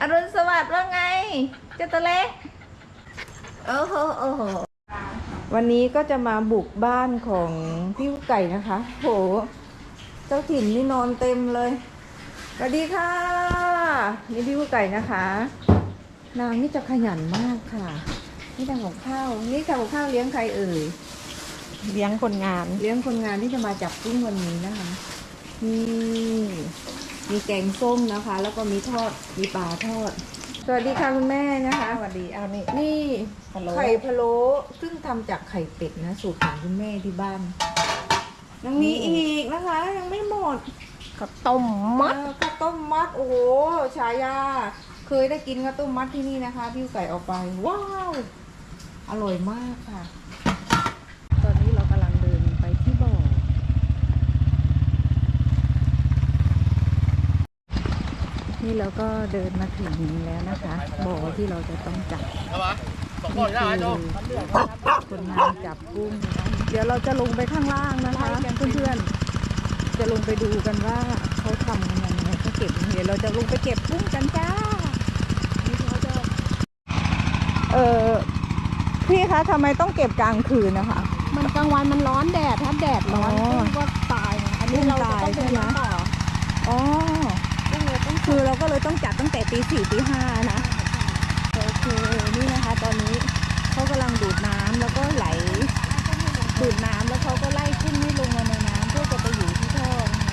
อรุณสวัสดิ์ว่าไงเจ้าตัวเล็กโอ้โหโอ้โหวันนี้ก็จะมาบุกบ้านของพี่ไก่นะคะ โห เจ้าถิ่นนี่นอนเต็มเลยสวัสดีค่ะ นี่พี่ไก่นะคะ นางนี่จะขยันมากค่ะ นี่ทำกับข้าวนี่ทำกับข้าวเลี้ยงใครเอ่ยเลี้ยงคนงาน เลี้ยงคนงานที่จะมาจับกุ้งวันนี้นะคะนี่ มีแกงส้มนะคะ แล้วก็มีทอดมีปลาทอด สวัสดีค่ะคุณแม่นะคะ สวัสดีเอานี่นี่พะโล้ไข่พะโล้ซึ่งทำจากไข่เป็ดนะ สูตรของคุณแม่ที่บ้านยังมีอีกนะคะ ยังไม่หมดข้าวต้มมัดเออข้าวต้มมัดโอ้โหฉายา เคยได้กินข้าวต้มมัดที่นี่นะคะพี่ไก่เอาไป ว้าว อร่อยมากค่ะ ตอนนี้เรากำลังเดินไปที่บ่อ นี่เราก็เดินมาถึงแล้วนะคะบ่อที่เราจะต้องจับนี่คือคนงานจับกุ้งนะคะเดี๋ยวเราจะลงไปข้างล่างนะคะเพื่อนๆจะลงไปดูกันว่าเขาทำกันยังไงเขาเก็บยังไงเดี๋ยวเราจะลงไปเก็บกุ้งกันจ้านี่เขาจะเออพี่คะทำไมต้องเก็บกลางคืนนะคะ มันกลางวันมันร้อนแดดถ้าแดดร้อนอ๋อกุ้งก็ตายนะอันนี้กุ้งเราจะตายต้องใช่เดินไหมต่ออ๋อกุ้งเลยต้อง คือเราก็เลยต้องจัดตั้งแต่ตีสี่ตีห้านะโอเคนี่นะคะ ตอนนี้เขากำลังดูดน้ำแล้วก็ไหลดูดน้ำแล้วเขาก็ไล่ขึ้นไม่ลงมาในน้ำเพื่อจะไปอยู่ที่ท่อนะคะ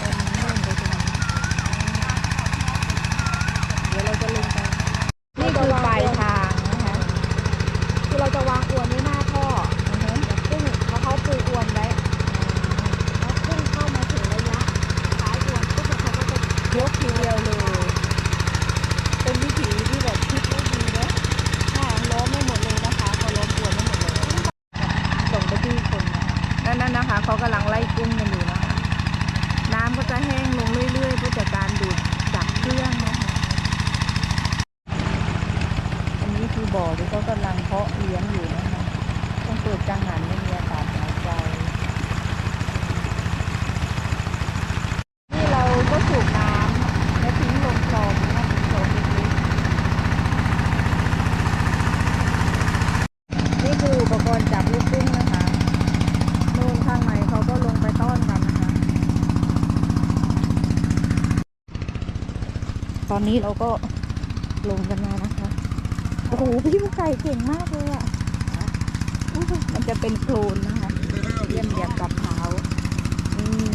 ตอนนี้ลงไปตรงนี้เดี๋ยวเราจะลงไปนี่คือปลายทางนะคะ คือเราจะวางอวนไว้หน้าท่อ อือฮึ กุ้งแล้วเขาปูอวนไว้แล้วกุ้งเข้ามาถึงระยะท้ายอวนปุ๊บแล้วเขาก็จะ ยกทีเดียวเลย เป็นวิถีที่แบบคิดไม่ดีนะ ถ้าล้อมไม่หมดเลยนะคะเขาล้อมอวนไม่หมดเลย ส่งไปที่คนนะคะนั่นๆนะคะเขา กำลังไล่กุ้งกันอยู่นะคะ น้ำก็จะแห้งลงเรื่อยๆเพื่อจากการดูดจากเครื่องนะคะอันนี้คือบ่อที่เขากำลังเพาะเลี้ยงอยู่นะคะต้องเปิดกังหันไม่มีอากาศหายใจ นี่เราก็สูบน้ำและทิ้งลงคลองนะคะโซนเล็กๆนี่คืออุปกรณ์จับลูกกุ้งนะคะนู่นข้างในเขาก็ลงไปต้อนกันนะคะ ต อนนี้เราก็ลงกันมานะคะ โอ้โห พี่ลูกไก่เก่งมากเลยอะ มันจะเป็นโคลนนะคะ เยี่ยมเยียบกับเท้านี่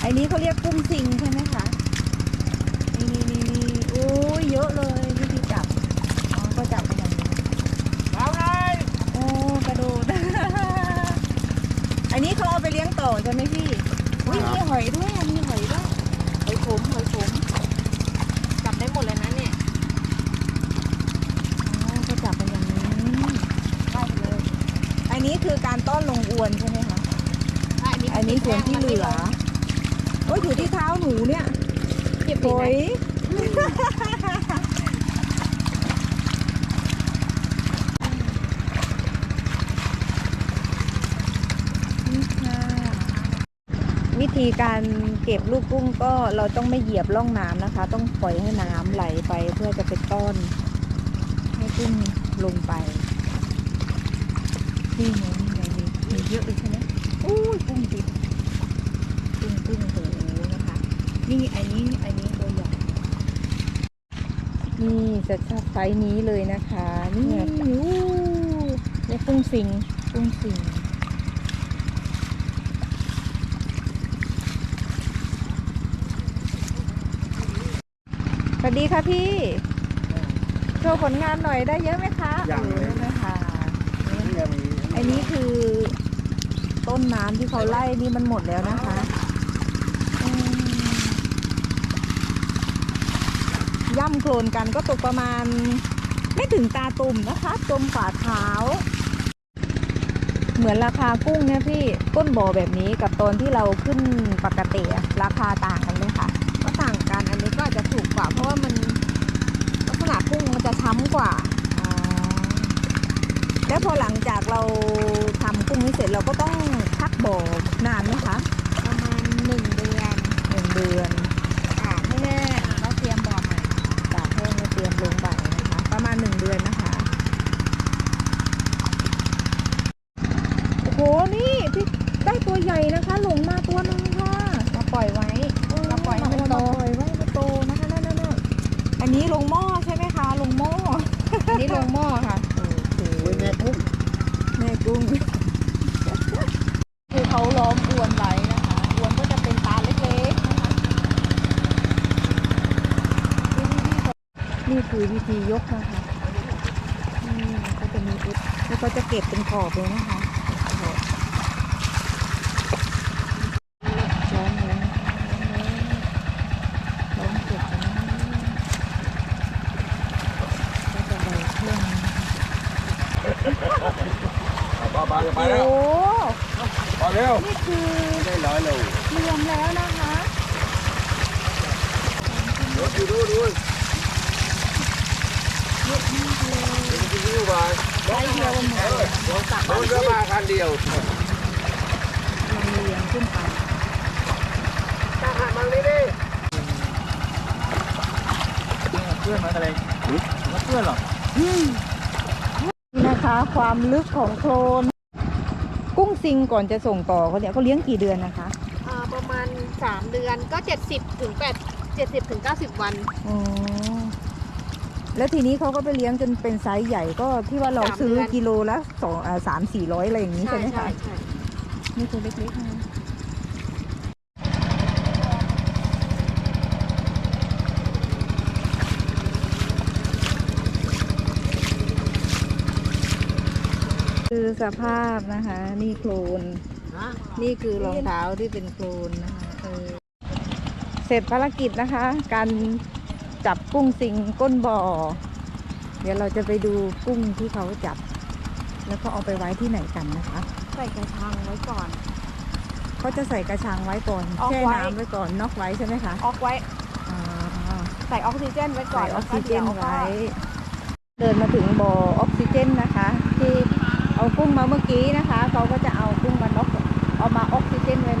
ไอ้นี้เขาเรียกกุ้งสิงใช่ไหมคะ นี่นี่นี่นี่โอ้ยเยอะเลยวิธีจับอ๋อก็จับอย่างนี้เอาไงโอ้กระโดด อันนี้เขาเอาไปเลี้ยงต่อใช่ไหมพี่ อุ้ยมีหอยด้วยมีหอยด้วยหอยขมหอยขม จับได้หมดเลยนะเนี่ย อ๋อก็จับเป็นอย่างนี้ ได้เลย อั นนี้คือการต้อนลงอวนใช่ไหมคะ อันนี้อันนี้ส่วนที่เหลือโอ้ยอยู่ที่เท้าหนูเนี่ยเก็บโอไว้ยนี่ค่ะวิธีการเก็บลูกกุ้งก็เราต้องไม่เหยียบร่องน้ำนะคะ ต้องปล่อยให้น้ำไหลไปเพื่อจะไปต้อน ให้กุ้งลงไป นี่ไงนี่ไงมีมีเยอะเลยใช่ไหมอุ้ยกุ้งติดกุ้งกุ้งโหนะคะ นี่อันนี้อันนี้ตัวใหญ่นี่จะชอบไซส์นี้เลยนะคะ นี่อู้นี่กุ้งสิงกุ้งสิงสวัสดีค่ะพี่ โชว์ผลงานหน่อยได้เยอะไหมคะยังเลย เยอะนะคะ นี่ยังมี อั นนี้คือ ต้นน้ำที่เขาไล่นี่มันหมดแล้วนะคะย่ำโคลนกันก็ตกประมาณ ไม่ถึงตาตุ่มนะคะจมฝ่าเท้า เหมือนราคากุ้งเนี่ยพี่ก้นบ่อแบบนี้กับตอนที่เราขึ้นปกติราคาต่างกันไหมคะก็ต่างกันอันนี้ก็อาจจะถูกกว่าเพราะว่ามันลักษณะกุ้งมันจะช้ำกว่า แล้วพอหลังจากเราทำกุ้งนี้เสร็จเราก็ต้องพักบ่อนานไหมคะประมาณหนึ่งเดือนหนึ่งเดือนตากให้แห้งแล้เตรียมบ่อใหม่ตากให้งแล้เตรียมลงบ่อนะคะ ประมาณหนึ่งเดือนนะคะ โอ้โห นี่พี่ได้ตัวใหญ่นะคะ หลงมาตัวนึงค่ะ มาปล่อยไว้มาปล่อยให้มันโตาปล่อยไว้มันโตนะคะนั่นๆอันนี้ลง นี่คือวิธียกนะคะนี่ก็จะมีปุ๊บแล้วก็จะเก็บเป็นขอบเลยนะคะขอบล้อมแล้วล้อมเก็บแล้วก็จะเบาเครื่องนะคะปลาปลาจะไปโอ้แล้วปลาเร็วนี่คือได้ร้อยโลรวมแล้วนะคะรถดูดูดู เยอะมากเลย ดูดูดู มาไซส์เดียวกันหมดรถก็มาคันเดียวลำเลียงขึ้นไปตาหันมังนี่ดิเพื่อนมาอะไรเพื่อนหรอนะคะ ความลึกของโคลนกุ้งซิงก่อนจะส่งต่อเขาเนี่ยเขาเลี้ยงกี่เดือนนะคะประมาณ 3 เดือนก็ 70ถึง8 70ถึง90 วัน แล้วทีนี้เขาก็ไปเลี้ยงจนเป็นไซส์ใหญ่ก็ที่ว่าเราสามซื้อเดือนกิโลละสองอ่าสามสี่ร้อยอะไรอย่างนี้ใช่ไหมคะใช่นี่ตัวเล็กๆนะคือสภาพนะคะ นี่โคลน นี่คือรองเท้าที่เป็นโคลนนะคะเออเสร็จภารกิจนะคะ การ จับกุ้งสิงก้นบ่อ เดี๋ยวเราจะไปดูกุ้งที่เขาจับ แล้วก็เอาไปไว้ที่ไหนกันนะคะ ใส่กระชังไว้ก่อน เขาจะใส่กระชังไว้ก่อนออกแช่ไว้น้ำไว้ก่อนนอกไว้ใช่ไหมคะออกไว้ อ่า ใส่ออกซิเจนไว้ก่อใส่นออกซิเจนแล้วก็ไว้ เดินมาถึงบ่อออกซิเจนนะคะ ที่เอากุ้งมาเมื่อกี้นะคะ เขาก็จะเอากุ้งมานอกเอามาออกซิเจนไว้